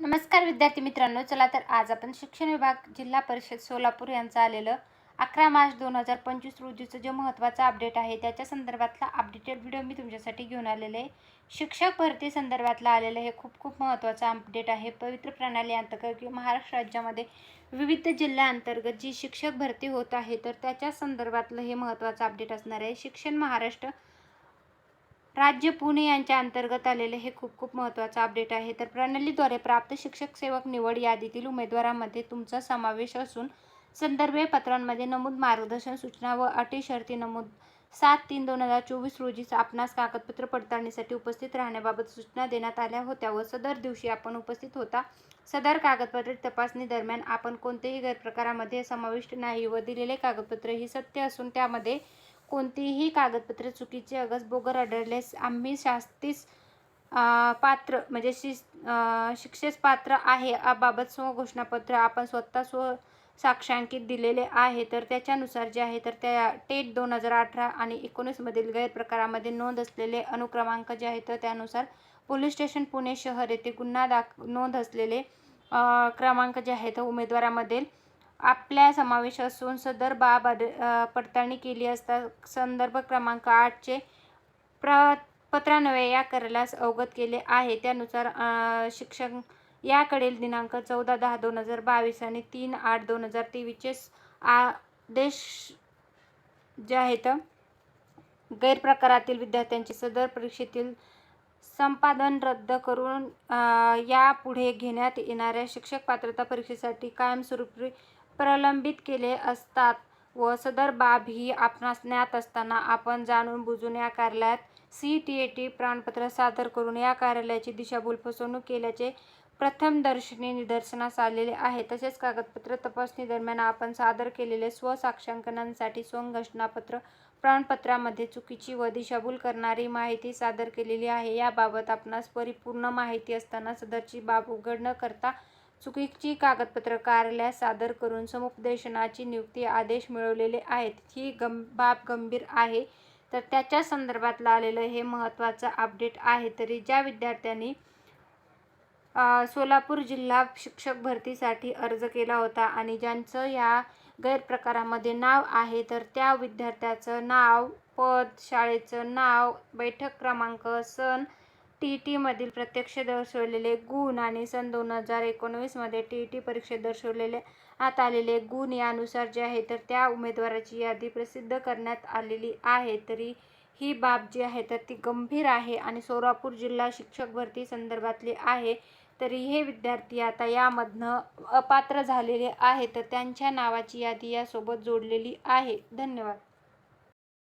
नमस्कार विद्यार्थी मित्रांनो चला तर आज आपण शिक्षण विभाग जिल्हा परिषद सोलापूर यांचं आलेलं अकरा मार्च दोन हजार पंचवीस रोजीचं जे महत्त्वाचं अपडेट आहे त्याच्या संदर्भातला अपडेटेड व्हिडिओ मी तुमच्यासाठी घेऊन आलेले आहे. शिक्षक भरती संदर्भातलं आलेलं हे खूप खूप महत्त्वाचं अपडेट आहे. पवित्र प्रणाली अंतर्गत किंवा महाराष्ट्र राज्यामध्ये विविध जिल्ह्याअंतर्गत जी शिक्षक भरती होत आहे तर त्याच्या संदर्भातलं हे महत्त्वाचं अपडेट असणार आहे. शिक्षण महाराष्ट्र राज्य पुणे यांच्या अंतर्गत आलेले हे खूप खूप महत्त्वाचं अपडेट आहे. तर प्रणालीद्वारे प्राप्त शिक्षक सेवक निवड यादीतील उमेदवारांमध्ये तुमचा समावेश असून संदर्भे पत्रांमध्ये नमूद मार्गदर्शन सूचना व अटी शर्ती नमूद सात तीन दोन हजार चोवीस रोजीच आपणास कागदपत्र पडताळणीसाठी उपस्थित राहण्याबाबत सूचना देण्यात आल्या होत्या व सदर दिवशी आपण उपस्थित होता. सदर कागदपत्रे तपासणी दरम्यान आपण कोणत्याही गैरप्रकारामध्ये समाविष्ट नाही व दिलेले कागदपत्र ही सत्य असून त्यामध्ये कोणतीही कागदपत्रे चुकीचे अगस बोगर आढळल्यास आम्ही शास्तीस पात्र म्हणजे शि शिक्षेस पात्र आहे. याबाबत स्वघोषणापत्र आपण स्वतः स्व साक्षांकित दिलेले आहे. तर त्याच्यानुसार जे आहे तर त्या टेट दोन हजार अठरा आणि एकोणीसमधील गैरप्रकारामध्ये नोंद असलेले अनुक्रमांक जे आहेत तर त्यानुसार पोलीस स्टेशन पुणे शहर येथे गुन्हा दाख नोंद असलेले क्रमांक जे आहेत उमेदवारामधील आपल्या समावेश असून सदर बाब पडताळणी केली असता संदर्भ क्रमांक आठचे प्र पत्रान्वये या करायलास अवगत केले आहे. त्यानुसार शिक्षक याकडील दिनांक चौदा दहा दोन हजार बावीस आणि तीन आठ दोन हजार तेवीसचे आदेश जे आहेत गैरप्रकारातील विद्यार्थ्यांचे सदर परीक्षेतील संपादन रद्द करून यापुढे घेण्यात येणाऱ्या शिक्षक पात्रता परीक्षेसाठी कायमस्वरूपी प्रलंबित केले असतात व सदर बाब ही आपणास ज्ञात असताना आपण जाणून बुजून या कार्यालयात सी टी ए टी प्रमाणपत्र सादर करून या कार्यालयाची दिशाभूल फसवणूक केल्याचे प्रथमदर्शनी निदर्शनास आलेले आहे. तसेच कागदपत्र तपासणी दरम्यान आपण सादर केलेले स्वसाक्षांकनांसाठी स्वघोषणापत्र प्रमाणपत्रामध्ये चुकीची व दिशाभूल करणारी माहिती सादर केलेली आहे. याबाबत आपणास परिपूर्ण माहिती असताना सदरची बाब उघड न करता चुकीची कागदपत्र कार्यालयात सादर करून समुपदेशनाची नियुक्ती आदेश मिळवलेले आहेत. ही गं बाब गंभीर आहे. तर त्याच्या संदर्भात आलेलं हे महत्त्वाचं अपडेट आहे. तरी ज्या विद्यार्थ्यांनी सोलापूर जिल्हा शिक्षक भरतीसाठी अर्ज केला होता आणि ज्यांचं या गैरप्रकारामध्ये नाव आहे तर त्या विद्यार्थ्याचं नाव पद शाळेचं नाव बैठक क्रमांक सण टी ई टीमधील प्रत्यक्ष दर्शवलेले गुण आणि सन दोन हजार एकोणवीसमध्ये टी ई टी परीक्षेत दर्शवलेले आत आलेले गुण यानुसार जे आहे तर त्या उमेदवाराची यादी प्रसिद्ध करण्यात आलेली आहे. तरी ही बाब जी आहे तर ती गंभीर आहे आणि सोलापूर जिल्हा शिक्षक भरती संदर्भातली आहे. तरी हे विद्यार्थी आता यामधनं अपात्र झालेले आहे तर त्यांच्या नावाची यादी यासोबत जोडलेली आहे. धन्यवाद.